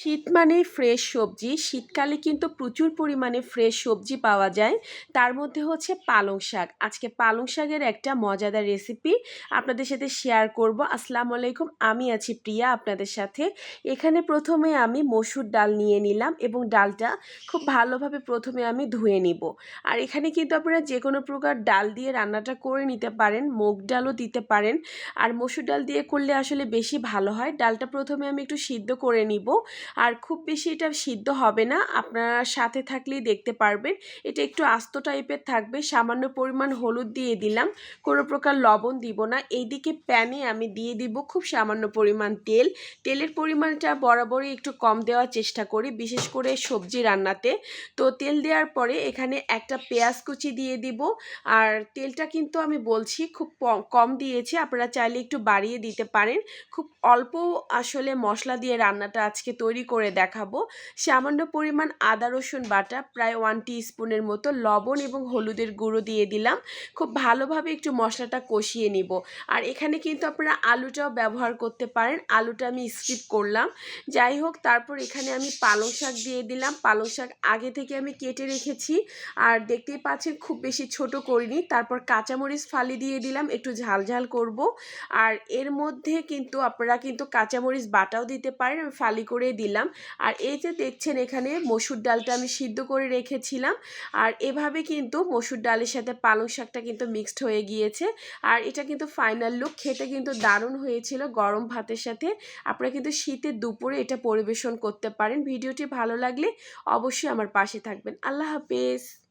শীত মানেই ফ্রেশ সবজি, শীতকালে কিন্তু প্রচুর পরিমাণে ফ্রেশ সবজি পাওয়া যায়। তার মধ্যে হচ্ছে পালং শাক। আজকে পালং শাকের একটা মজাদার রেসিপি আপনাদের সাথে শেয়ার করব। আসসালামু আলাইকুম, আমি আছি প্রিয়া আপনাদের সাথে। এখানে প্রথমে আমি মসুর ডাল নিয়ে নিলাম এবং ডালটা খুব ভালোভাবে প্রথমে আমি ধুয়ে নিব। আর এখানে কিন্তু আপনারা যে কোনো প্রকার ডাল দিয়ে রান্নাটা করে নিতে পারেন, মুগ ডালও দিতে পারেন। আর মসুর ডাল দিয়ে করলে আসলে বেশি ভালো হয়। ডালটা প্রথমে আমি একটু সিদ্ধ করে নিব। আর খুব বেশি এটা সিদ্ধ হবে না। আপনারা সাথে থাকলেই দেখতে পারবেন। এটা একটু আস্ত টাইপের থাকবে। সামান্য পরিমাণ হলুদ দিয়ে দিলাম। কোনো প্রকার লবণ দিব না। এইদিকে প্যানে আমি দিয়ে দিব খুব সামান্য পরিমাণ তেল। তেলের পরিমাণটা বরাবরই একটু কম দেওয়ার চেষ্টা করি, বিশেষ করে সবজি রান্নাতে। তো তেল দেওয়ার পরে এখানে একটা পেঁয়াজ কুচি দিয়ে দিব। আর তেলটা কিন্তু আমি বলছি খুব কম দিয়েছি। আপনারা চাইলে একটু বাড়িয়ে দিতে পারেন। খুব অল্প আসলে মশলা দিয়ে রান্নাটা আজকে তৈরি করে দেখাবো। সামান্য পরিমাণ আদা, রসুন বাটা, প্রায় ওয়ান স্পুনের মতো লবণ এবং হলুদের গুঁড়ো দিয়ে দিলাম। খুব ভালোভাবে একটু মশলাটা কষিয়ে নিব। আর এখানে কিন্তু আপনারা আলুটাও ব্যবহার করতে পারেন। আলুটা আমি স্কিপ করলাম। যাই হোক, তারপর এখানে আমি পালং শাক দিয়ে দিলাম। পালং শাক আগে থেকে আমি কেটে রেখেছি। আর দেখতেই পাচ্ছেন, খুব বেশি ছোট করিনি। তারপর কাঁচামরিচ ফালি দিয়ে দিলাম। একটু ঝাল ঝাল করব। আর এর মধ্যে কিন্তু আপনারা কিন্তু কাঁচামরিচ বাটাও দিতে পারেন। আমি ফালি করে দিলাম। আর এই যে দেখছেন এখানে মসুর ডালটা আমি সিদ্ধ করে রেখেছিলাম। আর এভাবে কিন্তু মসুর ডালের সাথে পালং শাকটা কিন্তু মিক্সড হয়ে গিয়েছে। আর এটা কিন্তু ফাইনাল লুক খেতে কিন্তু দারুণ হয়েছিল গরম ভাতের সাথে। আপনারা কিন্তু শীতের দুপুরে এটা পরিবেশন করতে পারেন। ভিডিওটি ভালো লাগলে অবশ্যই আমার পাশে থাকবেন। আল্লাহ হাফেজ।